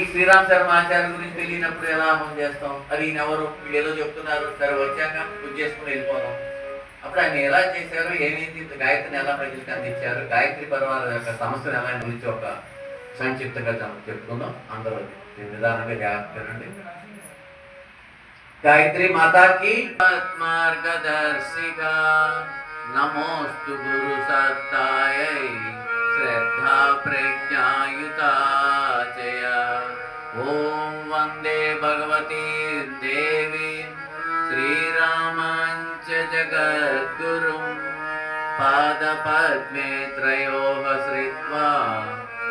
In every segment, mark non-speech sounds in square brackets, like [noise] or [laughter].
ఈ శ్రీరామ్ శర్మ ఆచార్య గురించి తెలియనప్పుడు ఎలా అమలు చేస్తాం? అది ఎవరు? ఏదో చెప్తున్నారు. సరే వచ్చాక పూజ చేసుకుని వెళ్ళిపోదాం. అప్పుడు ఆయన ఎలా చేశారు? ఏమైంది? గాయత్రిని ఎలా ప్రజలకు అందించారు? గాయత్రి పర్వాల యొక్క సమస్యను ఎలా గురించి ఒక సంక్షిప్తంగా చెప్పుకుందాం. అందరూ నిదానంగా జాగ్రత్త గాయత్రి మాతాకి మార్గదర్శిగా నమోస్తు గురు సత్తాయ. శ్రద్ధా ప్రజ్ఞాయుతాచయ ఓం వందే భగవతి దేవి శ్రీరామాంచ జగద్గురుం పాదపద్మే త్రయోః శ్రిత్వా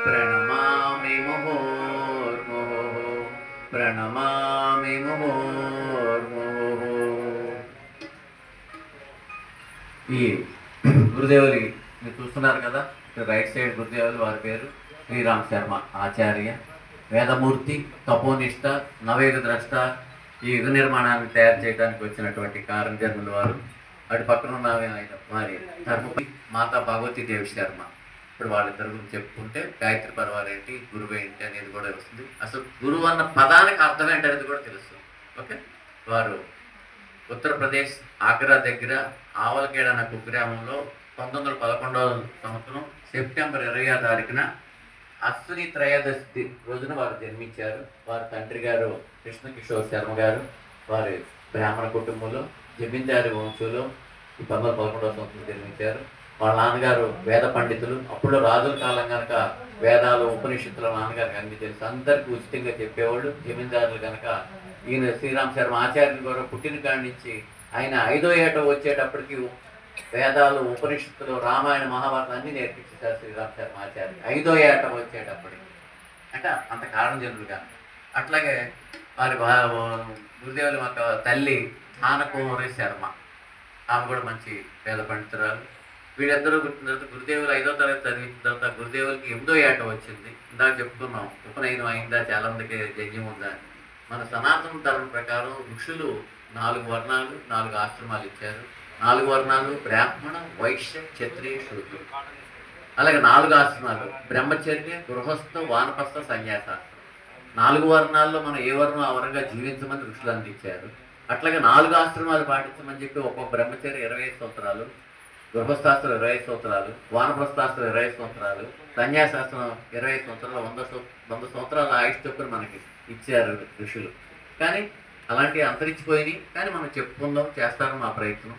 ప్రణమామి ముహోర్ముహుః ప్రణమామి ముహోర్ముహుః ఈ గురుదేవులు మీరు చూస్తున్నారు కదా రైట్ సైడ్ గురుదేవులు వారి పేరు శ్రీరామ్ శర్మ ఆచార్య. వేదమూర్తి తపోనిష్ట నవేద ద్రష్ట ఈ యుగ నిర్మాణాన్ని తయారు చేయడానికి వచ్చినటువంటి కారణజన్ముల వారు. అటు పక్కన ఉన్న వారి ధర్మపతి మాతా భగవతి దేవి శర్మ. ఇప్పుడు వాళ్ళిద్దరి గురించి చెప్పుకుంటే గాయత్రి పర్వాలు ఏంటి గురువు ఏంటి అనేది కూడా వస్తుంది. అసలు గురువు అన్న పదానికి అర్థం ఏంటి అనేది కూడా తెలుస్తుంది. ఓకే? వారు ఉత్తరప్రదేశ్ ఆగ్రా దగ్గర ఆవలకేడ అన్న కుగ్రామంలో పంతొమ్మిది వందల పదకొండవ సంవత్సరం సెప్టెంబర్ ఇరవై ఆరు తారీఖున అశ్విని త్రయోదశి రోజున వారు జన్మించారు. వారి తండ్రి గారు కృష్ణకిషోర్ శర్మ గారు. వారి బ్రాహ్మణ కుటుంబంలో జమీందారి వంశంలో ఈ పంతొమ్మిది పదకొండవ సంవత్సరం జన్మించారు. వాళ్ళ నాన్నగారు వేద పండితులు. అప్పుడు రాజుల కాలం కనుక వేదాలు ఉపనిషత్తుల నాన్నగారికి అన్ని తెలుసు. అందరికీ ఉచితంగా చెప్పేవాళ్ళు. జమీందారులు కనుక ఈయన శ్రీరామ్ శర్మ ఆచార్యులు గారు పుట్టిన కాడి నుంచి ఆయన ఐదో ఏట వచ్చేటప్పటికి వేదాలు ఉపనిషత్తులు రామాయణ మహాభారతం అన్ని నేర్పించారు శ్రీరామ్ శర్మ ఆచార్య ఐదో ఏట వచ్చేటప్పటికి. అంటే అంత కారణం జనులుగా అట్లాగే వారి గురుదేవులు గురుదేవుల యొక్క తల్లి స్థానకుమారి శర్మ. ఆమె కూడా మంచి వేద పండితురాలు. వీళ్ళందరూ తర్వాత గురుదేవులు ఐదో తరగతి చదివిన తర్వాత గురుదేవులకి ఎనిమిదో ఏట వచ్చింది. ఇందాక చెప్తున్నాం ఉపనయనం అయిందా చాలా మందికి జన్యం ఉందా మన సనాతన ధర్మం ప్రకారం ఋషులు నాలుగు వర్ణాలు నాలుగు ఆశ్రమాలు ఇచ్చారు. నాలుగు వర్ణాలు బ్రాహ్మణ వైశ్య క్షత్రియ శుద్ధి అలాగే నాలుగు ఆశ్రమాలు బ్రహ్మచర్య గృహస్థ వానపస్థ సన్యాసాసనం నాలుగు వర్ణాల్లో మనం ఏ వర్ణం ఆ వర్గంగా జీవించమని ఋషులు అందించారు. అట్లాగే నాలుగు ఆశ్రమాలు పాటించమని చెప్పి ఒక్కొక్క బ్రహ్మచర్య ఇరవై సంవత్సరాలు గృహస్థాస్త్రం ఇరవై సంవత్సరాలు వానప్రస్థాస్త్రం ఇరవై సంవత్సరాలు సన్యాసాస్త్రం ఇరవై సంవత్సరాలు వంద వంద సంవత్సరాల ఆయుష్ చొప్పున మనకి ఇచ్చారు ఋషులు. కానీ అలాంటివి అంతరించిపోయినాయి. కానీ మనం చెప్పుకుందాం చేస్తారు మా ప్రయత్నం.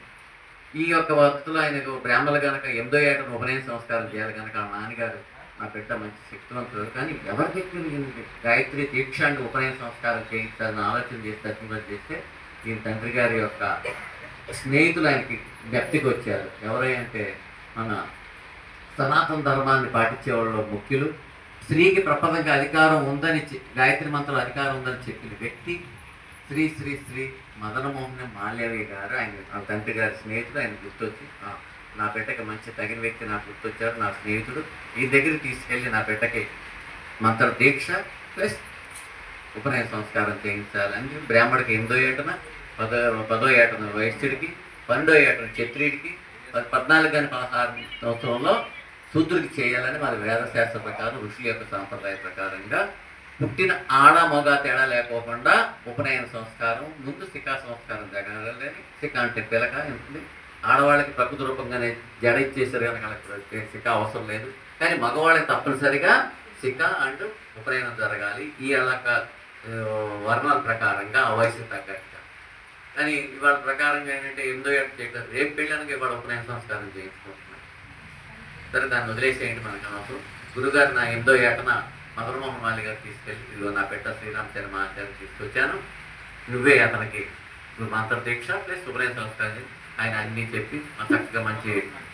ఈ యొక్క భక్తులు ఆయనకు ప్రేమలు కనుక ఎనిమిదో ఏటను ఉపనయన సంస్కారం చేయాలి కనుక ఆ నాన్నగారు నా బిడ్డ మంచి శక్తివంతుడు కానీ ఎవరి దగ్గర ఈయనకి? గాయత్రి దీక్షాన్ని ఉపనయన సంస్కారం చేయించాలని ఆలోచన చేసి దర్శనం చేస్తే ఈయన తండ్రి గారి యొక్క స్నేహితులు ఆయనకి జ్ఞప్తికి వచ్చారు. ఎవరంటే మన సనాతన ధర్మాన్ని పాటించే వాళ్ళు ముఖ్యులు. స్త్రీకి ప్రపంచంగా అధికారం ఉందని గాయత్రి మంత్రం అధికారం ఉందని చెప్పిన వ్యక్తి శ్రీ స్త్రీ స్త్రీ మదనమోహన్ మాల్యవి గారు ఆయన ఆ తండ్రి గారి స్నేహితుడు ఆయన గుర్తొచ్చి నా బిడ్డకి మంచి తగిన వ్యక్తి నాకు గుర్తొచ్చారు నా స్నేహితుడు. ఈ దగ్గరికి తీసుకెళ్ళి నా బిడ్డకి మంత్ర దీక్ష ప్లస్ ఉపనయన సంస్కారం చేయించాలని చెప్పి బ్రాహ్మడికి ఎనిమిదో ఏటన పదో పదో ఏటన వైశ్యుడికి పన్నెండో ఏటన క్షత్రియుడికి పద్నాలుగు కానీ పదహారు సంవత్సరంలో శూద్రుడికి చేయాలని వాళ్ళ వేదశాస్త్ర ప్రకారం ఋషుల యొక్క సాంప్రదాయ ప్రకారంగా పుట్టిన ఆడ మగ తేడా లేకోకుండా ఉపనయన సంస్కారం ముందు శిఖా సంస్కారం జరగాలని శిఖ అంటే పిలక ఉంటుంది ఆడవాళ్ళకి ప్రకృతి రూపంగానే జడ ఇచ్చేసారు కనుక వాళ్ళకి శిఖ అవసరం లేదు. కానీ మగవాళ్ళకి తప్పనిసరిగా శిఖ అండ్ ఉపనయనం జరగాలి. ఈ అలక వర్ణాల ప్రకారంగా ఆ వయసు తగ్గట్టుగా కానీ ఇవాళ ప్రకారంగా ఏంటంటే ఎనిమిదో ఏడు చేయట్లేదు? రేపు పెళ్ళడానికి ఇవాళ ఉపనయన సంస్కారం చేయించుకుంటున్నాను సరే దాన్ని వదిలేసేయండి మనకు అనవసరం. గురుగారు నా ఎనిమిదో ఏటన మధురమోహన్ మాలి గారు తీసుకెళ్ళి ఇదిగో నా పెట్ట శ్రీరామ్ శర్మ ఆచార్య తీసుకొచ్చాను. నువ్వే అతనికి నువ్వు మంత్ర దీక్ష ప్లస్ ఉపనయన సంస్కారం ఆయన అన్నీ చెప్పి మన చక్కగా మంచి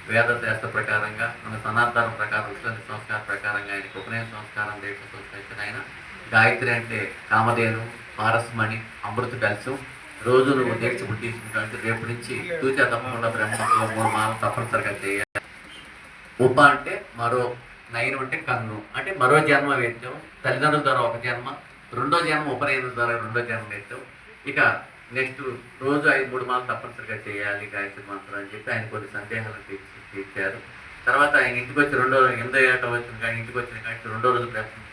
వేద శాస్త్ర ప్రకారంగా మన సనాతన ప్రకారం ఉష్ణ సంస్కార ప్రకారంగా ఆయనకు ఉపనయన సంస్కారం దీక్ష సంస్కరించిన ఆయన. గాయత్రి అంటే కామధేను పారస్మణి అమృత కలశం రోజు నువ్వు దీక్ష పుట్టించుకుంటే రేపు నుంచి తూచా తప్పకుండా బ్రహ్మలో మూడు మాలు తప్పనిసరిగా చేయాలి. ఉప అంటే మరో నయనం అంటే కన్ను. అంటే మరో జన్మ వేద్యం తల్లిదండ్రుల ద్వారా ఒక జన్మ రెండో జన్మ ఉపనయనం ద్వారా రెండో జన్మ వేద్యం ఇక నెక్స్ట్ రోజు ఐదు మూడు మాలు తప్పనిసరిగా చేయాలి గాయత్రి మంత్రం అని చెప్పి ఆయన కొన్ని సందేహాలు తీర్చి తీర్చారు. తర్వాత ఆయన ఇంటికి వచ్చి రెండో ఎనిమిదో ఏట వచ్చిన కానీ ఇంటికి వచ్చిన కానీ రెండో రోజు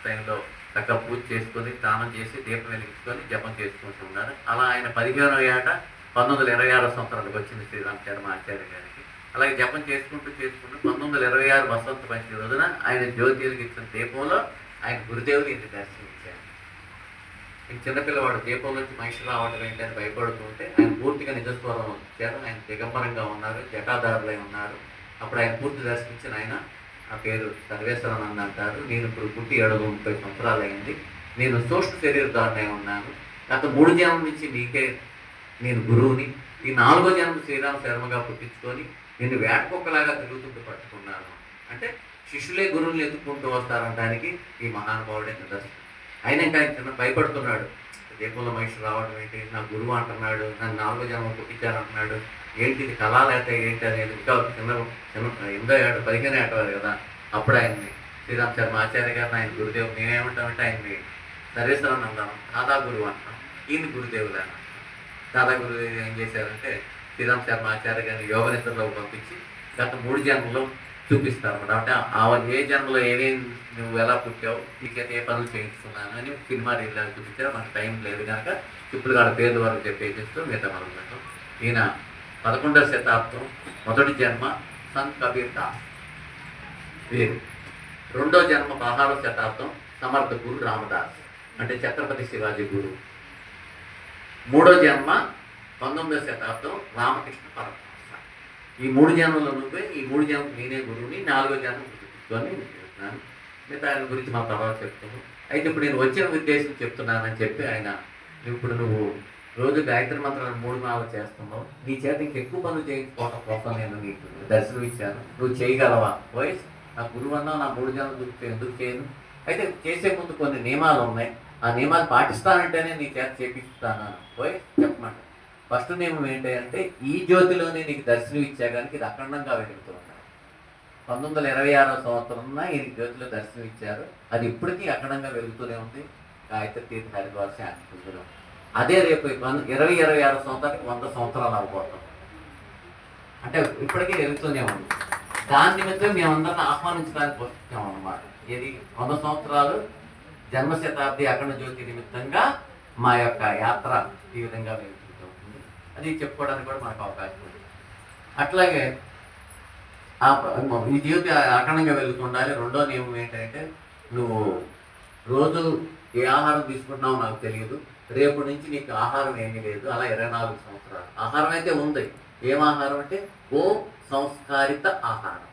టైంలో చక్కగా పూజ చేసుకొని స్నానం చేసి దీపం వెలిగించుకొని జపం చేసుకుంటూ ఉన్నారు. అలా ఆయన పదిహేనో ఏట పంతొమ్మిది వందల ఇరవై ఆరో సంవత్సరానికి వచ్చింది శ్రీరామ్ శర్మ ఆచార్య గారు. అలాగే జపం చేసుకుంటూ చేసుకుంటూ పంతొమ్మిది వందల ఇరవై ఆరు వసంత పంచమి రోజున ఆయన జ్యోతి ఇచ్చిన దీపంలో ఆయన గురుదేవుని ఇంటి దర్శనమిచ్చారు ఇంక చిన్నపిల్లవాడు దీపం నుంచి మనిషి రావడం ఏంటి అని భయపడుతుంటే ఆయన పూర్తిగా నిజస్వరం వచ్చారు. ఆయన దిగంబరంగా ఉన్నారు జటాదారులై ఉన్నారు. అప్పుడు ఆయన పూర్తి దర్శించిన ఆయన ఆ పేరు సర్వేశ్వరానంద అంటారు. నేను ఇప్పుడు పుట్టి ఏడు ముప్పై సంవత్సరాలు అయింది నేను సూక్ష్మ శరీరదారునై ఉన్నాను. గత మూడు జన్మల నుంచి నీకే నేను గురువుని. ఈ నాలుగో జన్మ శ్రీరామ శర్మగా పుట్టించుకొని నేను వేటకొక్కలాగా తిరుగుతుంటూ పట్టుకున్నాను. అంటే శిష్యులే గురువుని ఎత్తుకుంటూ వస్తారనడానికి ఈ మహానుభావుడే నిదర్శనం అయినా ఇంకా ఆయన చిన్న భయపడుతున్నాడు. దీపంలో మనిషి రావడం ఏంటి? నా గురువు అంటున్నాడు నన్ను నాలుగో జన్మ పుట్టించారంటున్నాడు. ఏంటి ఇది కళ లేక ఏంటి అనేది? ఇంకా చిన్న చిన్న ఎనిమిదో ఏడు పదిహేను ఏటవారు కదా అప్పుడు ఆయన్ని శ్రీరామ్ శర్మ ఆచార్య గారిని ఆయన గురుదేవు మేమేమంటామంటే ఆయన్ని సర్వేశ్వరం అందాం దాదా గురువు అంటాం. ఈయన గురుదేవులు అని దాదా గురుదేవి ఏం చేశారంటే శ్రీరామ్ శర్మ ఆచార్య గారిని యోగ నిద్రలోకి పంపించి గత మూడు జన్మలో చూపిస్తారు అనమాట అంటే ఆ ఏ జన్మలో ఏమేమి నువ్వు ఎలా పుట్టావు నీకైతే ఏ పనులు చేయించుకున్నాను అని సినిమా రీల్లాగా చూపించారు. మనకు టైం లేదు కనుక ఇప్పుడు కాడ పేరు వరకు చెప్పేసేస్తూ మిగతా మనం పెట్టాం. ఈయన పదకొండవ శతాబ్దం మొదటి జన్మ సంత్ కబీర్ దాస్ వీరు. రెండో జన్మ పదహారవ శతాబ్దం సమర్థ గురు రామదాస్ అంటే ఛత్రపతి శివాజీ గురు. మూడో జన్మ పంతొమ్మిదవ శతాబ్దం రామకృష్ణ పరమహంస. ఈ మూడు జన్మల నుండి ఈ మూడు జన్మ నేనే గురువుని నాలుగో జన్మ గుర్తుపెట్టుకొని నేను చెప్తున్నాను. మిగతా ఆయన గురించి మా తర్వాత చెప్తాను అయితే ఇప్పుడు నేను వచ్చిన ఉద్దేశం చెప్తున్నానని చెప్పి ఆయన ఇప్పుడు నువ్వు రోజు గాయత్రి మంత్రాలు మూడు నాలుగు చేస్తున్నావు. నీ చేత ఇంకెక్కువ పనులు చేయించుకోవడం కోసం నేను నీకు దర్శనం ఇచ్చాను. నువ్వు చేయగలవా? వాయిస్ నా గురువు అన్నా నా మూడు జన్మలు గురించి ఎందుకు చేయను? అయితే చేసే ముందు కొన్ని నియమాలు ఉన్నాయి. ఆ నియమాలు పాటిస్తానంటేనే నీ చేత చేపిస్తాను పోయి చెప్పమంట ఫస్ట్ నియమం ఏంటి అంటే ఈ జ్యోతిలోనే నీకు దర్శనం ఇచ్చా కనుక ఇది అఖండంగా వెలుగుతున్నాడు పంతొమ్మిది వందల ఇరవై ఆరో సంవత్సరంలో ఈ జ్యోతిలో దర్శనం ఇచ్చారు. అది ఇప్పటికీ అఖండంగా వెలుగుతూనే ఉంది. గాయత్రి తీర్థ హరిద్వార శాంతిలో అదే రేపు ఇరవై ఇరవై ఆరో సంవత్సరానికి వంద సంవత్సరాలు అవ్వబోతాం అంటే ఇప్పటికీ వెలుగుతూనే ఉంది. దాని నిమిత్తం మేమందరిని ఆహ్వానించడానికి వస్తున్నాం అన్నమాట. ఇది వంద సంవత్సరాలు జన్మ శతాబ్ది అఖండ జ్యోతి నిమిత్తంగా మా యొక్క యాత్ర ఈ విధంగా వెలుగుతూ అది చెప్పుకోవడానికి కూడా మనకు అవకాశం ఉంది. అట్లాగే ఆ ప- ఈ జ్యోతి అఖండంగా వెళ్తుండాలి. రెండో నియమం ఏంటంటే నువ్వు రోజు ఏ ఆహారం తీసుకుంటున్నావు నాకు తెలియదు. రేపు నుంచి నీకు ఆహారం ఏమీ లేదు. అలా ఇరవై నాలుగు సంవత్సరాలు. ఆహారం అయితే ఉంది. ఏం ఆహారం అంటే? గో సంస్కారిత ఆహారం.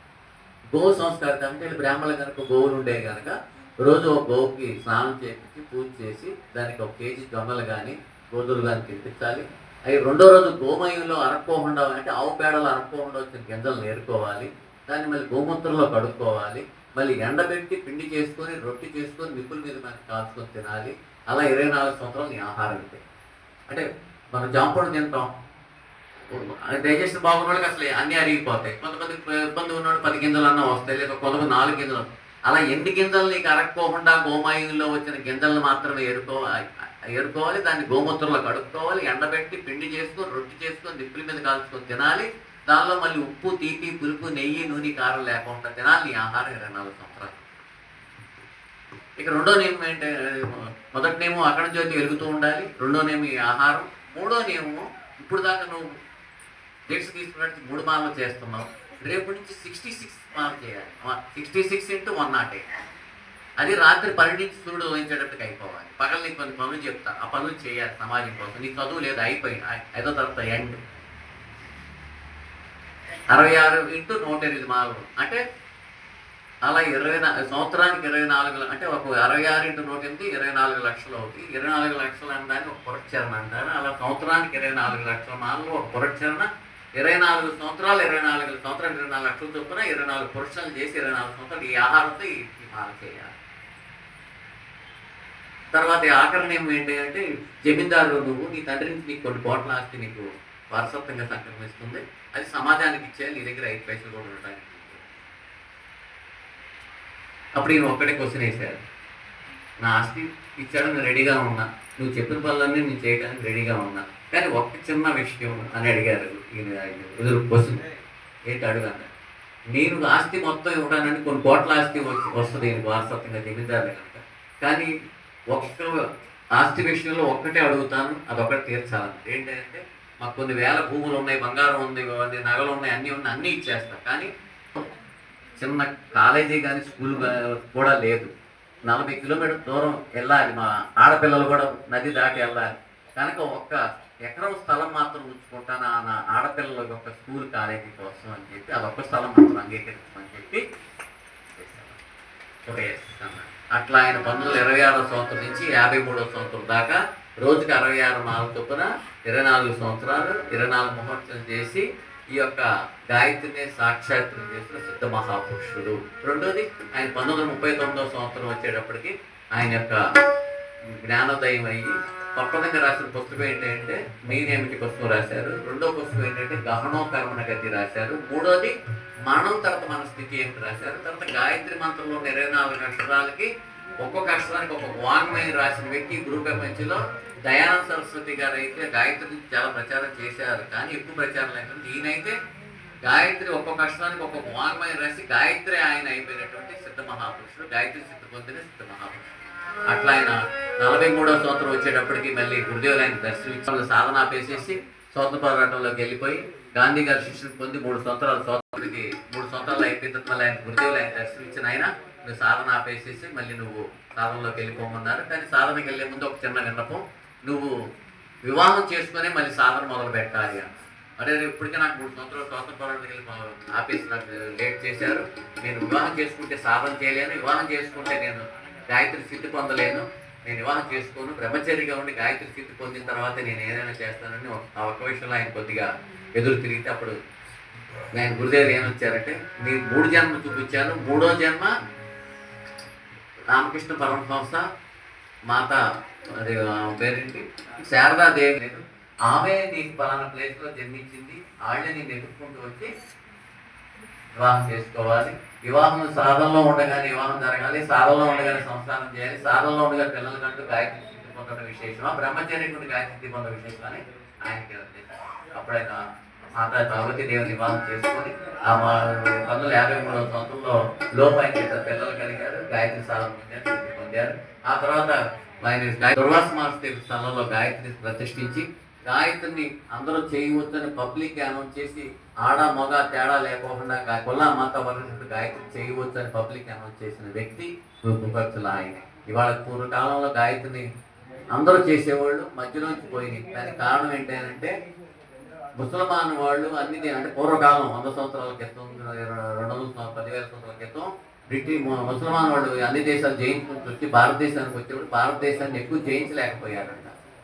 గో సంస్కారిత అంటే బ్రాహ్మణులు కనుక గోవులు ఉండే కనుక రోజు ఒక గోవుకి స్నానం చేపించి పూజ చేసి దానికి ఒక కేజీ దొంగలు కానీ గోధులు కానీ తినిపించాలి. అవి రెండో రోజు గోమయంలో అరక్కోకుండా అంటే ఆవు పేడలో అరక్కోకుండా వచ్చిన గింజలు నేర్చుకోవాలి దాన్ని మళ్ళీ గోమూత్రంలో కడుక్కోవాలి. మళ్ళీ ఎండబెట్టి పిండి చేసుకొని రొట్టి చేసుకొని నిప్పుల మీద మనకి కాల్చుకొని తినాలి. అలా ఇరవై నాలుగు సంవత్సరాలు నీ ఆహారం ఇది. అంటే మనం జాంపడు తింటాం. డైజెషన్ బాగున్న వాళ్ళకి అసలు అన్నీ అరిగిపోతాయి. కొంతమంది ఇబ్బంది ఉన్నాడు పది గింజలు అన్నా వస్తాయి లేదా కొంతమంది నాలుగు గింజలు అలా ఎన్ని గింజలు నీకు అరక్కోకుండా గోమాయంలో వచ్చిన గింజలను మాత్రమే ఏరుకోవాలి. ఏరుకోవాలి దాన్ని గోమూత్రంలో కడుక్కోవాలి ఎండబెట్టి పిండి చేసుకొని రొట్టి చేసుకొని నిప్పుల మీద కాల్చుకొని తినాలి. దానిలో మళ్ళీ ఉప్పు తీపి పులుపు నెయ్యి నూనె కారం లేకుండా తినాలి. నీ ఆహారం ఇరవై నాలుగు సంవత్సరాలు. ఇక రెండో నియమం ఏంటి? మొదటి నియమం అక్కడ జ్యోతి వెలుగుతూ ఉండాలి. రెండో నియమం ఈ ఆహారం. మూడో నియమం ఇప్పుడు దాకా నువ్వు డేట్స్ తీసుకున్నట్టు మూడు మార్లు చేస్తున్నావు. రేపు నుంచి సిక్స్టీ సిక్స్ మార్లు చేయాలి. Sixty six into one nought eight అది రాత్రి పరిణించి సూర్యుడు ఉదయించేటట్టుగా అయిపోవాలి. పగలు నీకు కొన్ని పనులు చెప్తా. ఆ పనులు చేయాలి సమాజం కోసం. నీ చదువు లేదు అయిపోయింది. ఐదో తరగతి ఎండ్. అరవై ఆరు ఇంటూ నూట ఎనిమిది మార్లు అంటే అలా ఇరవై నాలుగు సంవత్సరానికి ఇరవై నాలుగు అంటే ఒక అరవై ఆరు ఇంటూ నూట ఎనిమిది ఇరవై నాలుగు లక్షలు అవుతుంది ఇరవై నాలుగు లక్షలు అనడానికి ఒక పురచరణ అంటారు అలా సంవత్సరానికి ఇరవై నాలుగు లక్షల మార్లు ఒక పురచరణ ఇరవై నాలుగు సంవత్సరాలు ఇరవై నాలుగు సంవత్సరాలు ఇరవై నాలుగు లక్షలు చొప్పున ఇరవై నాలుగు పురుషాలు చేసి ఇరవై నాలుగు సంవత్సరాలు ఈ ఆహారంతో ఈ ఈ మాల చేయాలి. తర్వాత ఈ ఏంటి అంటే జమీందారు నువ్వు నీ తండ్రి నుంచి నీకు కొన్ని కోట్ల ఆస్తి నీకు వారసత్వంగా సంక్రమిస్తుంది. అది సమాజానికి ఇచ్చేయాలి నీ దగ్గర ఐదు పైసలు కూడా ఉండడానికి అప్పుడు ఈయన ఒక్కడే క్వశ్చన్ వేశారు నా ఆస్తి ఇచ్చాడని నేను రెడీగా ఉన్నా. నువ్వు చెప్పిన పనులన్నీ నేను చేయడానికి రెడీగా ఉన్నా. కానీ ఒక్క చిన్న విషయం అని అడిగారు ఈయన ఎదురు క్వశ్చన్. ఏంటి అడుగు నేను ఆస్తి మొత్తం ఇవ్వడానికి కొన్ని కోట్ల ఆస్తి వస్తుంది వారసత్వంగా జమీందారులే కనుక. కానీ ఒక్క ఆస్తి విషయంలో ఒక్కటే అడుగుతాను అదొకటి తీర్చాలని ఏంటంటే మాకు కొన్ని వేల భూములు ఉన్నాయి బంగారం ఉంది ఇవన్నీ నగలు ఉన్నాయి అన్నీ ఉన్నాయి అన్నీ ఇచ్చేస్తా. కానీ చిన్న కాలేజీ కానీ స్కూల్ కూడా లేదు. నలభై కిలోమీటర్ దూరం వెళ్ళాలి మా ఆడపిల్లలు కూడా నది దాటి వెళ్ళాలి. కనుక ఒక్క ఎకరం స్థలం మాత్రం ఉంచుకుంటాను నా ఆడపిల్లల యొక్క స్కూల్ కాలేజీ కోసం అని చెప్పి అదొక్క స్థలం మాత్రం అంగీకరించమని చెప్పి చేస్తాను. అట్లా ఆయన పంతొమ్మిది ఇరవై ఆరో సంవత్సరం నుంచి యాభై మూడో సంవత్సరం దాకా రోజుకి అరవై ఆరు మాల చొప్పున ఇరవై నాలుగు సంవత్సరాలు ఇరవై నాలుగు ముహూర్తం చేసి ఈ యొక్క గాయత్రిని సాక్షాత్రం చేసిన సిద్ధ మహాపురుషుడు. రెండోది ఆయన పంతొమ్మిది ముప్పై తొమ్మిదో సంవత్సరం వచ్చేటప్పటికి ఆయన యొక్క జ్ఞానోదయం అయ్యి పక్కనంగా రాసిన పుస్తకం ఏంటంటే మెయిన్ ఏమిటి పుస్తకం రాశారు? రెండో పుస్తకం ఏంటంటే గహనోకర్మణ గతి రాశారు. మూడోది మరణం తర్వాత మన స్థితి ఏంటి రాశారు తర్వాత గాయత్రి మంత్రంలో ఇరవై నాలుగు అక్షరాలకి ఒక్కొక్క అక్షరానికి ఒక్కొక్క వాంగ్మయం రాసిన వ్యక్తి గురు ప్రపంచంలో దయానంద సరస్వతి గారు అయితే గాయత్రి చాలా ప్రచారం చేశారు. కానీ ఎక్కువ ప్రచారం లేకుండా ఈయనైతే గాయత్రి ఒక్కొక్క అక్షరానికి ఒక్కొక్క వాంగ్మయం రాసి గాయత్రి ఆయన అయిపోయినటువంటి సిద్ధ మహాపురుషుడు. గాయత్రి సిద్ధ పొందిన సిద్ధ మహాపురుషుడు. అట్లా ఆయన నలభై మూడో సంవత్సరం వచ్చేటప్పటికి మళ్ళీ గురుదేవులు ఆయన దర్శనమిచ్చి సాధన పేసేసి స్వాతంత్ర పోరాటంలోకి వెళ్ళిపోయి గాంధీ గారి శిష్యుని పొంది మూడు సంవత్సరాలు స్వాతంత్రకి మూడు అయిపోయిన తర్వాత మళ్ళీ ఆయన గురుదేవులు ఆయన దర్శనమిచ్చిన ఆయన నువ్వు సాధన ఆపేసేసి మళ్ళీ నువ్వు సాధనలోకి వెళ్ళిపోమన్నారు. కానీ సాధనకి వెళ్ళే ముందు ఒక చిన్న విన్నపం. నువ్వు వివాహం చేసుకునే మళ్ళీ సాధన మొదలు పెట్టాలి అంటే అరే ఇప్పటికే నాకు మూడు సంవత్సరాలు స్వాతంత్ర పోరాటానికి వెళ్ళి ఆఫీస్ నాకు లేట్ చేశారు. నేను వివాహం చేసుకుంటే సాధన చేయలేను. వివాహం చేసుకుంటే నేను గాయత్రి స్థితి పొందలేను. నేను వివాహం చేసుకోను. బ్రహ్మచర్యగా ఉండి గాయత్రి స్థితి పొందిన తర్వాత నేను ఏదైనా చేస్తానని ఒక- ఆ ఒక్క విషయంలో ఆయన కొద్దిగా ఎదురు తిరిగితే అప్పుడు నేను గురుదేవులు ఏమొచ్చారంటే మీరు మూడు జన్మ చూపించాను. మూడో జన్మ రామకృష్ణ పరమహంస మాత అది పేరేంటి? శారదాదేవి లేదు ఆమె నీకు పలానా ప్లేస్లో జన్మించింది. ఆళ్ళే నేను ఎదుర్కొంటూ వచ్చి వివాహం చేసుకోవాలి. వివాహం సాధనలో ఉండగానే వివాహం జరగాలి. సాధనలో ఉండగానే సంస్కారం చేయాలి. సాధనలో ఉండగా పిల్లల కంటూ గాయత్రి సిద్ధి పొందడం విశేషమా? బ్రహ్మచర్య నుండి గాయత్రి సిద్ధి పొందడం విశేషమని ఆయనకి అప్పుడు ఆయన మాతా పార్వతీ దేవుని వివాహం చేసుకొని ఆ మా పంతొమ్మిది వందల యాభై మూడవ సంవత్సరంలో లోపాయి చేత పిల్లలు కలిగారు గాయత్రి స్థానం పొందారు పొందారు. ఆ తర్వాత ఆయన దుర్వాస మహర్షి స్థలంలో గాయత్రి ప్రతిష్ఠించి గాయత్రిని అందరూ చేయవచ్చని పబ్లిక్ అనౌన్స్ చేసి ఆడ మగ తేడా లేకోకుండా కుల్లా కుల మత వర్గ గాయత్రి చేయవచ్చని పబ్లిక్ అనౌన్స్ చేసిన వ్యక్తి ఉపక్షుల ఆయన. ఇవాళ పూర్వకాలంలో గాయత్రిని అందరూ చేసేవాళ్ళు మధ్యలోంచి పోయినాయి. దానికి కారణం ఏంటంటే ముసల్మాన్ వాళ్ళు అన్ని అంటే పూర్వకాలం వంద సంవత్సరాల క్రితం రెండు వందల పదివేల సంవత్సరాల క్రితం బ్రిటిష్ ముసల్మాన్ వాళ్ళు అన్ని దేశాలు జయించుకుంటూ వచ్చి భారతదేశానికి వచ్చేప్పుడు భారతదేశాన్ని ఎక్కువ జయించలేకపోయారంట.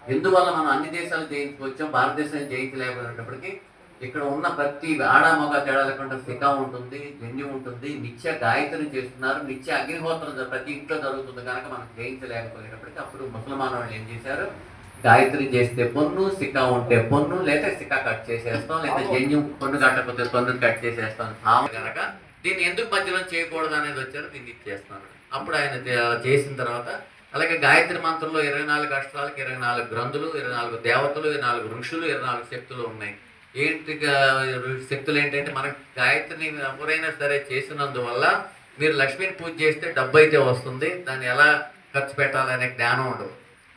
ఎందువల్ల మనం అన్ని దేశాలు జయించుకొచ్చాం భారతదేశాన్ని జయించలేకపోయినప్పటికీ ఇక్కడ ఉన్న ప్రతి ఆడ మగ తేడా లేకుండా శిఖ ఉంటుంది జన్యు ఉంటుంది నిత్య గాయత్రి చేస్తున్నారు నిత్య అగ్నిహోత్రం ప్రతి ఇంట్లో జరుగుతుంది కనుక మనం జయించలేకపోయినప్పటికీ అప్పుడు ముసల్మాన్ వాళ్ళు ఏం చేశారు? గాయత్రి చేస్తే పొన్ను సిక్క ఉంటే పొన్ను లేదా సిక్క కట్ చేసేస్తాం లేదా జన్యం పొన్ను కట్టకపోతే పొన్ను కట్ చేసేస్తాం. కనుక దీన్ని ఎందుకు మధ్యలో చేయకూడదు అనేది వచ్చారు దీన్ని ఇచ్చేస్తాను. అప్పుడు ఆయన చేసిన తర్వాత అలాగే గాయత్రి మంత్రంలో ఇరవై నాలుగు అక్షరాలకు ఇరవై నాలుగు గ్రంథులు ఇరవై నాలుగు దేవతలు ఇరవై నాలుగు ఋషులు ఇరవై నాలుగు శక్తులు ఉన్నాయి. ఏంటి శక్తులు ఏంటంటే మనకి గాయత్రిని ఎవరైనా సరే చేసినందువల్ల మీరు లక్ష్మీని పూజ చేస్తే డబ్బు అయితే వస్తుంది. దాన్ని ఎలా ఖర్చు పెట్టాలనే జ్ఞానం ఉండదు.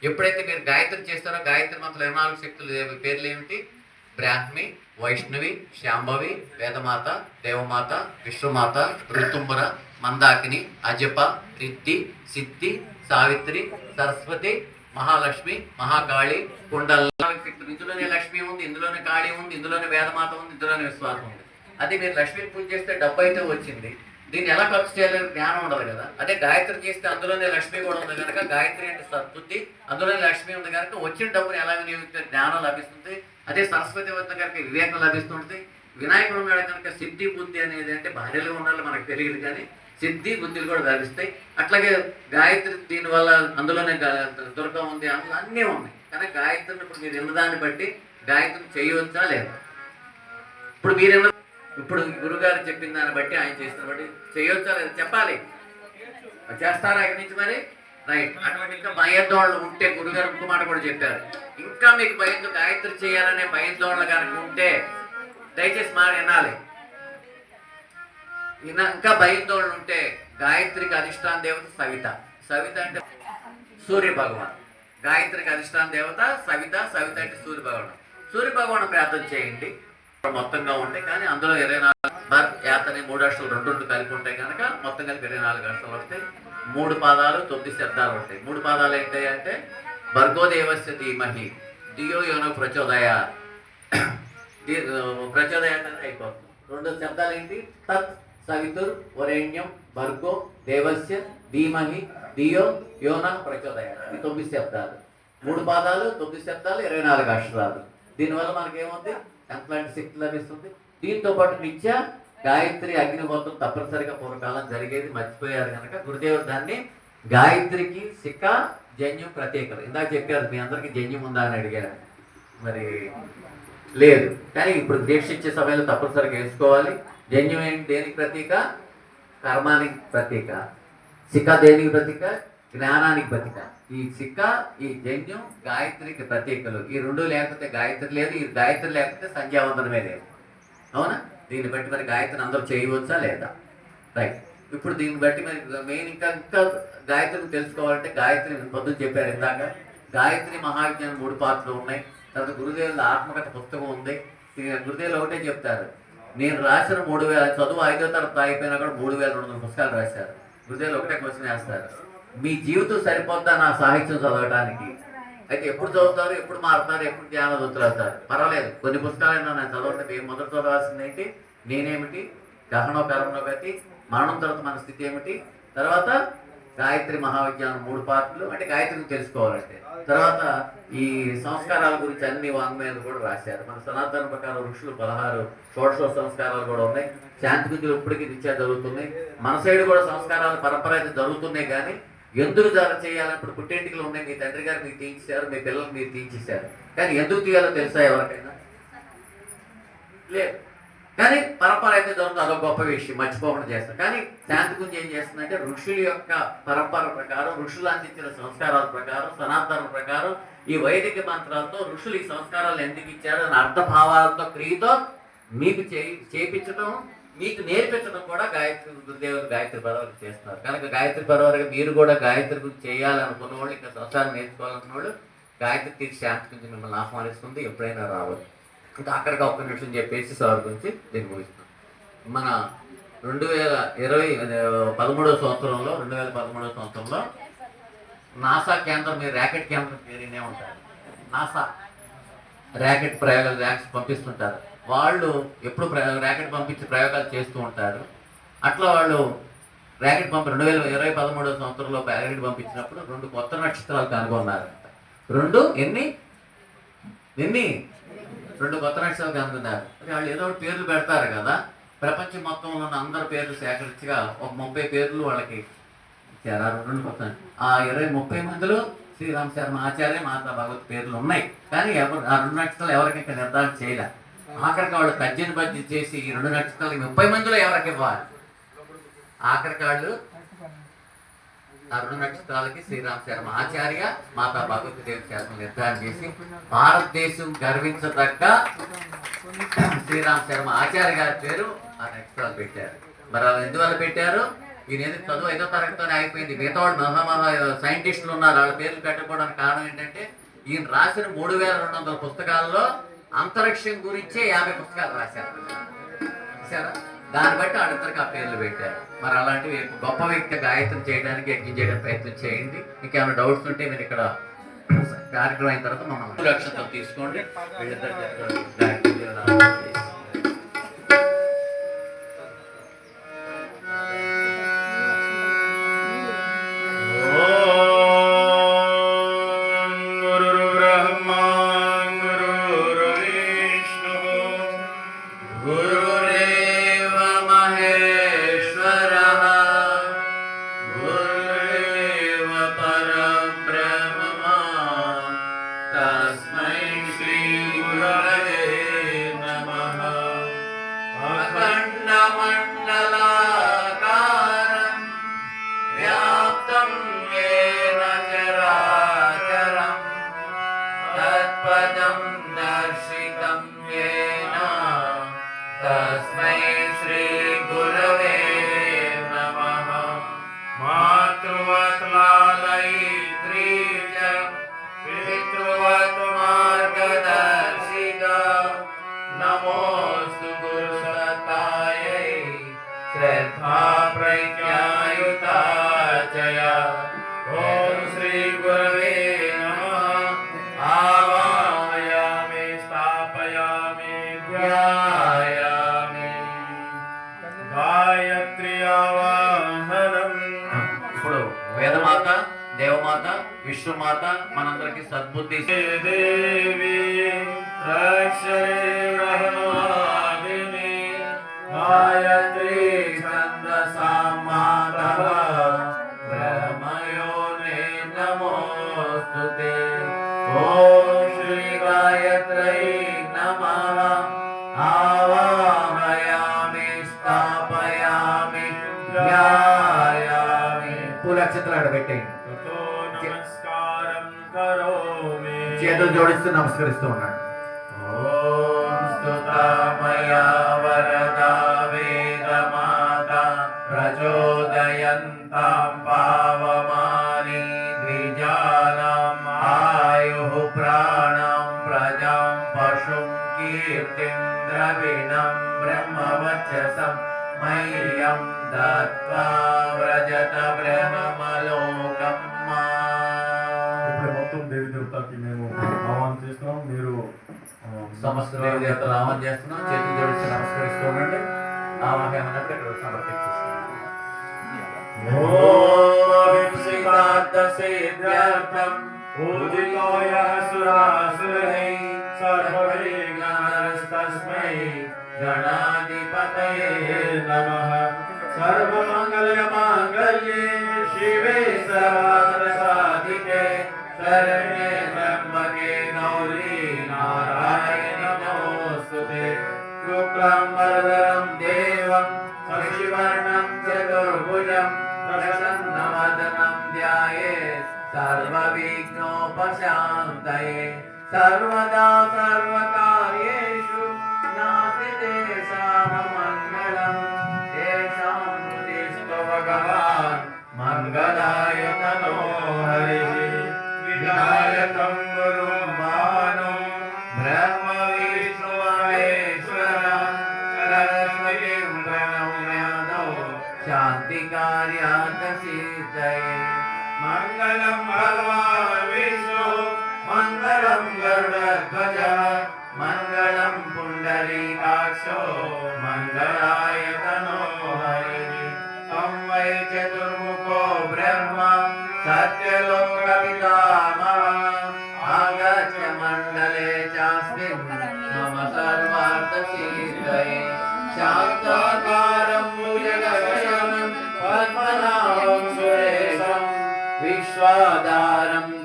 ఎప్పుడైతే మీరు గాయత్రి చేస్తారో గాయత్రి మంత్రులు ఇరవై నాలుగు శక్తులు పేర్లు ఏమిటి? బ్రాహ్మి వైష్ణవి శాంభవి వేదమాత దేవమాత విశ్వమాత ఋతుంబర మందాకిని అజప రిద్ధి సిద్ధి సావిత్రి సరస్వతి మహాలక్ష్మి మహాకాళి కుండల. ఇందులోనే లక్ష్మి ఉంది ఇందులోనే కాళి ఉంది ఇందులోనే వేదమాత ఉంది ఇందులోనే విశ్వాసం ఉంది. అది మీరు లక్ష్మి పూజ చేస్తే డబ్బు అయితే వచ్చింది. దీన్ని ఎలా ఖర్చు చేయాలని జ్ఞానం ఉండదు కదా? అదే గాయత్రి చేస్తే అందులోనే లక్ష్మి కూడా ఉంది కనుక గాయత్రి అంటే సద్బుద్ధి అందులోనే లక్ష్మి ఉంది కనుక వచ్చిన డబ్బుని ఎలా వినియోగిస్తే జ్ఞానం లభిస్తుంది? అదే సరస్వతి వద్ద కనుక వివేకం లభిస్తుంది. వినాయకుడు ఉన్నాడు కనుక సిద్ధి బుద్ధి అనేది అంటే భార్యలో ఉండాలి మనకు తెలియదు కానీ సిద్ధి బుద్ధులు కూడా లభిస్తాయి. అట్లాగే గాయత్రి దీని వల్ల అందులోనే దుర్గం ఉంది అందులో అన్నీ ఉన్నాయి. కానీ గాయత్రిని ఇప్పుడు మీరు విన్నదాన్ని బట్టి గాయత్రి చేయవచ్చా లేదా? ఇప్పుడు మీరు ఇప్పుడు గురుగారు చెప్పిన దాన్ని బట్టి ఆయన చేసిన బట్టి చేయొచ్చా లేదా? చెప్పాలి. చేస్తారా ఇక్కడి నుంచి మరి? రైట్. అటువంటి ఇంకా భయందోళన ఉంటే గురుగారు ఇంకో మాట కూడా చెప్పారు. ఇంకా మీకు భయంతో గాయత్రి చేయాలనే భయందోళన కనుక ఉంటే దయచేసి మాట వినాలి. ఇంకా భయందోళన ఉంటే గాయత్రికి అధిష్టాన దేవత సవిత. సవిత అంటే సూర్య భగవాన్. గాయత్రికి అధిష్టాన దేవత సవిత సవిత అంటే సూర్య భగవాన్. సూర్య భగవాన్ ప్రార్థన చేయండి. మొత్తంగా ఉంటాయి కానీ అందులో ఇరవై నాలుగు యాతని మూడు అక్షరాలు రెండు రెండు కలిపి ఉంటాయి కనుక మొత్తం కలిపి ఇరవై నాలుగు అక్షరాలు వస్తాయి. మూడు పాదాలు తొమ్మిది శబ్దాలు ఉంటాయి. మూడు పాదాలు ఏంటాయి అంటే భర్గోదేవస్య ధీమహి దియో యోనో ప్రచోదయ. ప్రచోదయ అంటే అయిపోతుంది. రెండు శబ్దాలు ఏంటి? తత్ సవితుర్ వరేణ్యం భర్గో దేవస్య ధీమహి దియో యోన ప్రచోదయ. ఈ తొమ్మిది శబ్దాలు. మూడు పాదాలు తొమ్మిది శబ్దాలు ఇరవై నాలుగు అక్షరాలు. దీనివల్ల మనకేమవుతుంది ఎంతలాంటి శక్తి లభిస్తుంది. దీంతో పాటు నిత్య గాయత్రి అగ్నిహోత్రం తప్పనిసరిగా పూర్వకాలం జరిగేది మర్చిపోయారు కనుక గురుదేవుడు దాన్ని గాయత్రికి శిఖ జన్యం ప్రత్యేకత ఇందాక చెప్పారు మీ అందరికి జన్యం ఉందా అని అడిగారు. మరి లేదు. కానీ ఇప్పుడు దీక్ష ఇచ్చే సమయంలో తప్పనిసరిగా వేసుకోవాలి. జన్యం ఏంటి? దేనికి ప్రతీక? కర్మానికి ప్రతీక. సిక్క దేనికి ప్రతీక? జ్ఞానానికి బతిక ఈ సిక్క ఈ జన్యం గాయత్రికి ప్రతీకలు ఈ రెండు లేకపోతే గాయత్రి లేదు ఈ గాయత్రి లేకపోతే సంధ్యావందనమే లేదు. అవునా? దీన్ని బట్టి మరి గాయత్రి అందరూ చేయవచ్చా లేదా? రైట్ ఇప్పుడు దీన్ని బట్టి మరి మెయిన్ ఇంకా ఇంకా గాయత్రిని తెలుసుకోవాలంటే గాయత్రి పొద్దున చెప్పారు ఇందాక. గాయత్రి మహావిజ్ఞానం మూడు పాత్రలు ఉన్నాయి. తర్వాత గురుదేవుల ఆత్మకథ పుస్తకం ఉంది. గురుదేవులు ఒకటే చెప్తారు. నేను రాసిన మూడు వేల చదువు ఐదో తరగతి అయిపోయినా కూడా మూడు వేల రెండు వందల పుస్తకాలు రాశారు. గురుదేవులు ఒకటే క్వశ్చన్ వేస్తారు. మీ జీవితం సరిపోద్దా నా సాహిత్యం చదవడానికి అయితే ఎప్పుడు చదువుతారు ఎప్పుడు మారుతారు ఎప్పుడు ధ్యాన చదువుతారు పర్వాలేదు. కొన్ని పుస్తకాలైనా నేను చదవండి మేము మొదట చదవాల్సింది ఏంటి? నేనేమిటి? గహనో కరణో గతి మరణం తర్వాత మన స్థితి ఏమిటి? తర్వాత గాయత్రి మహావిజ్ఞానం మూడు పాత్రలు అంటే గాయత్రిని తెలుసుకోవాలంటే. తర్వాత ఈ సంస్కారాల గురించి అన్ని వాంగ్మయాలు కూడా రాశారు. మన సనాతన ప్రకారం ఋషులు పదహారు షోడశ సంస్కారాలు కూడా ఉన్నాయి. శాంతి గుంజులు ఇప్పటికీ నిత్యా జరుగుతున్నాయి మన సైడ్ కూడా సంస్కారాల పరంపర అయితే జరుగుతున్నాయి కానీ ఎందుకు జర చేయాలన్నప్పుడు పుట్టేంటికలు ఉన్నాయి మీ తండ్రి గారు మీరు తీయించారు మీ పిల్లలు మీరు తీయించేశారు కానీ ఎందుకు తీయాలో తెలుసా ఎవరికైనా? లేదు. కానీ పరంపర అయితే జరుగుతుంది అదొక గొప్ప విషయం. మర్చిపోకుండా చేస్తాం. కానీ శాంతి గురించి ఏం చేస్తుందంటే ఋషుల యొక్క పరంపర ప్రకారం ఋషులు అందించిన సంస్కారాల ప్రకారం సనాతన ప్రకారం ఈ వైదిక మంత్రాలతో ఋషులు ఈ సంస్కారాలు ఎందుకు ఇచ్చారు అని అర్థభావాలతో క్రియతో మీకు చేయి చేయించడం మీకు నేర్పించడం కూడా గాయత్రి గురుదేవులు గాయత్రి పర్వాలు చేస్తున్నారు. కనుక గాయత్రి పర్వాలుగా మీరు కూడా గాయత్రి గురించి చేయాలనుకున్న వాళ్ళు ఇంకా సంసారం నేర్చుకోవాలనుకున్న వాళ్ళు గాయత్రి తీర్చి శాంతి గురించి మిమ్మల్ని ఆహ్వానిస్తుంది ఎప్పుడైనా రావచ్చు ఇంకా అక్కడికి ఒక్క నిమిషం చెప్పేసి సార్ గురించి దీన్ని ముగిస్తాం మన రెండు వేల ఇరవై పదమూడవ సంవత్సరంలో రెండు వేల పదమూడవ సంవత్సరంలో నాసా కేంద్రం మీరు ర్యాకెట్ కేంద్రం పేరునే ఉంటారు. నాసా ర్యాకెట్ ప్రయోగాలు ర్యాక్స్ పంపిస్తుంటారు. వాళ్ళు ఎప్పుడు ర్యాకెట్ పంపించి ప్రయోగాలు చేస్తూ ఉంటారు. అట్లా వాళ్ళు ర్యాకెట్ పంపి రెండు వేల ఇరవై పదమూడవ సంవత్సరంలో ర్యాకెట్ పంపించినప్పుడు రెండు కొత్త నక్షత్రాలు కనుగొన్నారంట. రెండు ఎన్ని? ఎన్ని? రెండు కొత్త నక్షత్రాలు కనుగొన్నారు. మరి వాళ్ళు ఏదో ఒకటి పేర్లు పెడతారు కదా. ప్రపంచం మొత్తంలో ఉన్న అందరి పేర్లు సేకరించగా ఒక ముప్పై పేర్లు వాళ్ళకి ఇచ్చారు. రెండు కొత్త ఆ ఇరవై ముప్పై మందిలో శ్రీరామ్ శర్మ ఆచార్య మాతా భగవత్ పేర్లు ఉన్నాయి. కానీ ఎవరు ఆ రెండు నక్షత్రాలు ఎవరికి ఇక్కడ నిర్ధారణ చేయలే. ఆఖరికి వాళ్ళు తజ్జని బద్ది చేసి ఈ రెండు నక్షత్రాలకి ముప్పై మందిలో ఎవరికి ఇవ్వాలి? ఆఖరికి వాళ్ళు ఆ రెండు నక్షత్రాలకి శ్రీరామ్ శర్మ ఆచార్య మాతా భగవతి శర్మ నిర్ధారణ చేసి భారతదేశం గర్వించదగ్గ శ్రీరామ్ శర్మ ఆచార్య గారి పేరు ఆ నక్షత్రాలు పెట్టారు. మరి వాళ్ళు ఎందువల్ల పెట్టారు? ఈయన ఎందుకు చదువు ఐదో తరగతితోనే అయిపోయింది. మిగతా వాళ్ళు మహామహా సైంటిస్టులు ఉన్నారు. వాళ్ళ పేర్లు పెట్టకపోవడానికి కారణం ఏంటంటే ఈయన రాసిన మూడు వేల రెండు వందల పుస్తకాల్లో అంతరిక్షం గురించే యాభై పుస్తకాలు రాశారు. చూసారా దాన్ని బట్టి వాళ్ళిద్దరికి ఆ పేర్లు పెట్టారు. మరి అలాంటివి గొప్ప వ్యక్తి గాయత్రం చేయడానికి యజ్ఞం చేయడానికి ప్రయత్నం చేయండి. ఇంకేమైనా డౌట్స్ ఉంటే మీరు ఇక్కడ కార్యక్రమం అయిన తర్వాత మమ్మల్ని లక్షణం తీసుకోండి. వీళ్ళిద్దరు వేదమాత దేవమాత విశ్వమాత మనందరికి సద్బుద్ధి. దేవి గాయత్రి ఛందసా జోడిస్తూ నమస్కరిస్తూ ఉన్నాడు. ప్రచోదయంతాం పావమాని ద్విజానాం ఆయుః ప్రాణం ప్రజాం పశుం కీర్తిం ద్రవిణం బ్రహ్మవచ్చసం మह्यं దత్వా వ్రజత బ్రహ్మలోకం మా. ఇప్పుడు మొత్తం దేవి దేవతకి చేస్తున్నాం మీరు ఆ, సమస్త దేవి దేవతలు ఆహ్వానం చేస్తున్నాం చేతులు జోడించి నమస్కరిస్తూ ఉండండి ఆవాహనం అన్నప్పుడు ఇక్కడ సమర్పించేస్తున్నాం ఓం పూజితోయ సురాసురై సర్వైర్గణస్తస్మై గణాధిపతయే నమః సర్వమంగళమాంగళ్యే శివే సర్వార్థసాధికే శరణ్యే త్ర్యంబకే शुक्लम् वरदरम् देवम् शशिवर्णम् चतुर्भुजम् प्रसन्नवदनम् ध्याये, सर्वविघ्नोपशान्तये। सर्वदा सर्वकार्येषु नास्ति तेषाममङ्गलम्। तेषां दिष्टो भगवान् मङ्गलाय तनो हरिः। विधायकम्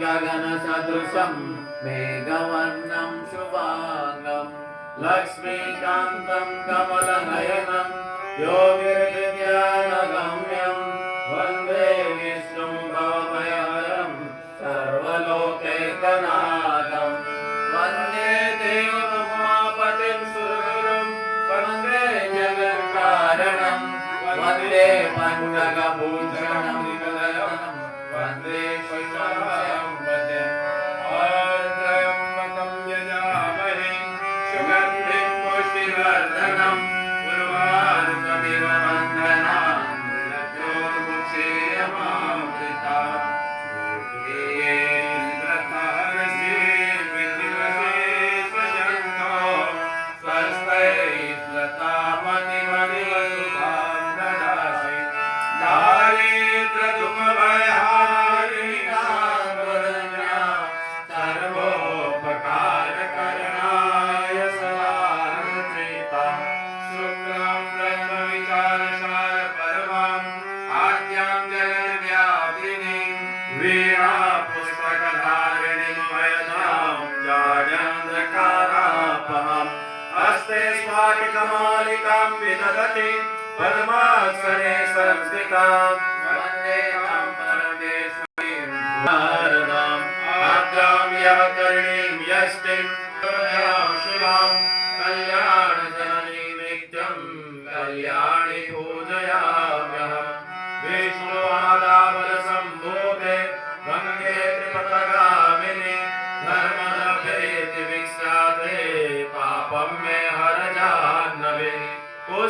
गगनसदृशम् मेघवर्णं शुभाङ्गम् लक्ष्मीकान्तं कमलनयनम् योगिर्विद्यानगम् मालिकां विदधति पद्मासने संस्थितां वन्दे तां परमेश्वरीं भारदाम् आद्रां यः कर्णीं यष्टिं शिवाम्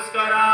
নমস্কারা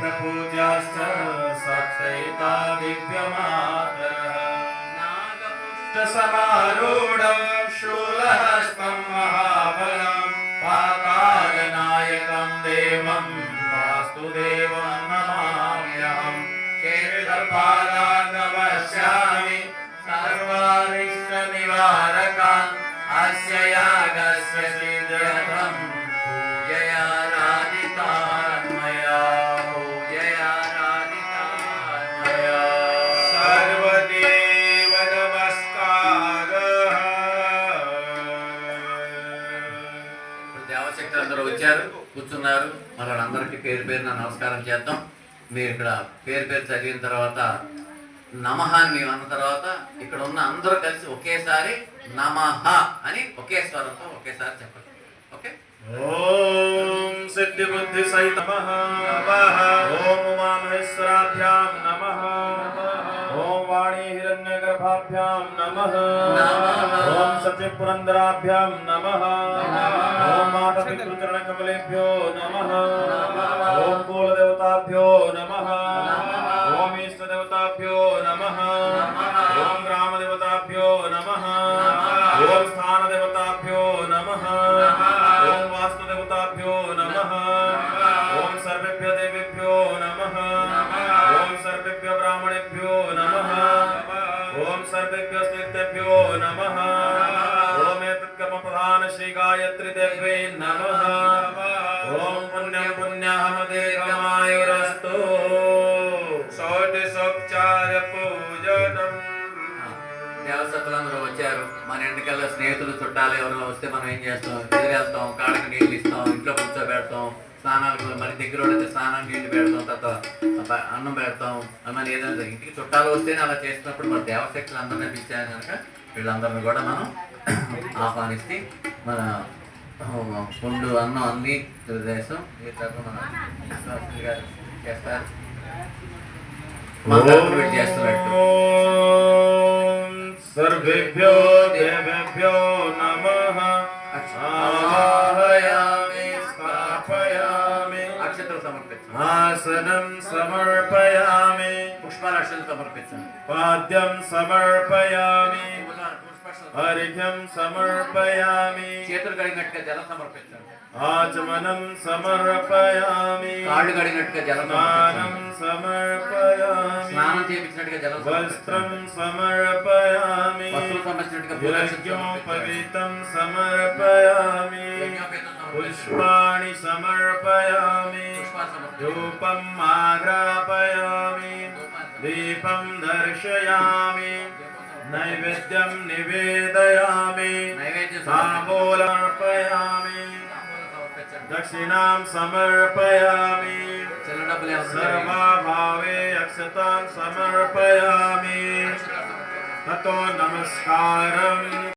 प्रपूजाश्च साक्षयिता दिव्यमातरः नागपुष्टसमारूढं शूलहस्तं महाबलं पातालनायकं देवं वास्तुदेवं नमाम्यहम् क्षेत्रपालान्नवश्यामि सर्वारिष्टनिवारकान् अस्य यागस्य सिद्ध्यर्थं కూర్చున్నారు. వాళ్ళందరికీ పేరు పేరున నమస్కారం చేద్దాం. మీరు ఇక్కడ పేరు పేరు చదివిన తర్వాత నమహాన్ని మేము అన్న తర్వాత ఇక్కడ ఉన్న అందరూ కలిసి ఒకేసారి నమహ అని ఒకే స్వరంతో ఒకేసారి చెప్పండి. ఓకే? ఓం సిద్ధి బుద్ధి సైత ఓం మామేశ్వరాభ్యాం నమః. वाणी हिरण्यगर्भाभ्यां नमः। ॐ सत्यपुरन्दराभ्यां नमः। ॐ मातपितृचरणकमलेभ्यो नमः। ॐ कुलदेवताभ्यो नमः। स्त्रीभ्यो नमः ॐ एतत्कर्मप्रधान श्रीगायत्री देव्यै नमः ॐ पुण्यं पुण्याहमदेकमायुरस्तु षोडशोपचार पूजनम् దేవసత్తులందరూ వచ్చారు మన ఇంటికల్లా స్నేహితులు చుట్టాలు ఎవరైనా వస్తే మనం ఏం చేస్తాం ఎదురెళ్తాం కాళ్ళకి నీళ్ళు ఇస్తాం ఇంట్లో కూర్చోబెడతాం స్నానాలకు మరి దగ్గర అయితే స్నానానికి నీళ్లు పెడతాం తర్వాత బ- అన్నం పెడతాం అన్న ఏదైనా ఇంటికి చుట్టాలు వస్తేనే అలా చేసినప్పుడు మన దేవశక్తులు అందరినీ పిలిచాను కనుక వీళ్ళందరినీ కూడా మనం [clears throat] ఆహ్వానిస్తే మన పండు అన్నం అన్ని తెలుగుదేశం ఈ మన చేస్తారు. చేస్తున్నట్టు. సర్వేభ్యో దేవేభ్యో నమ. आसनं समर्पयामि పుష్పాలక్షలు సమర్పించండి पाद्यं समर्पयामि పుష్పాలక్షలు अर्घ्यं समर्पयामि చేతులు కడిగినట్టుగా జలం సమర్పించండి आचमनं समर्पयामि కాళ్ళు కడిగినట్టుగా జలం स्नानं సమర్పించండి समर्पयामि స్నానం చేయించినట్టుగా జలం वस्त्रं సమర్పించండి समर्पयामि వస్తువులు సంబంధించినట్టుగా పూలక్షలు సమర్పించండి. यज्ञोपवीतं धूपम् आग्रापयामि दीपं दर्शयामि नैवेद्यं निवेदयामिपयामि दक्षिणां समर्पयामि सर्वाभावे भावे समर्पयामि। ततो नमस्कारम्।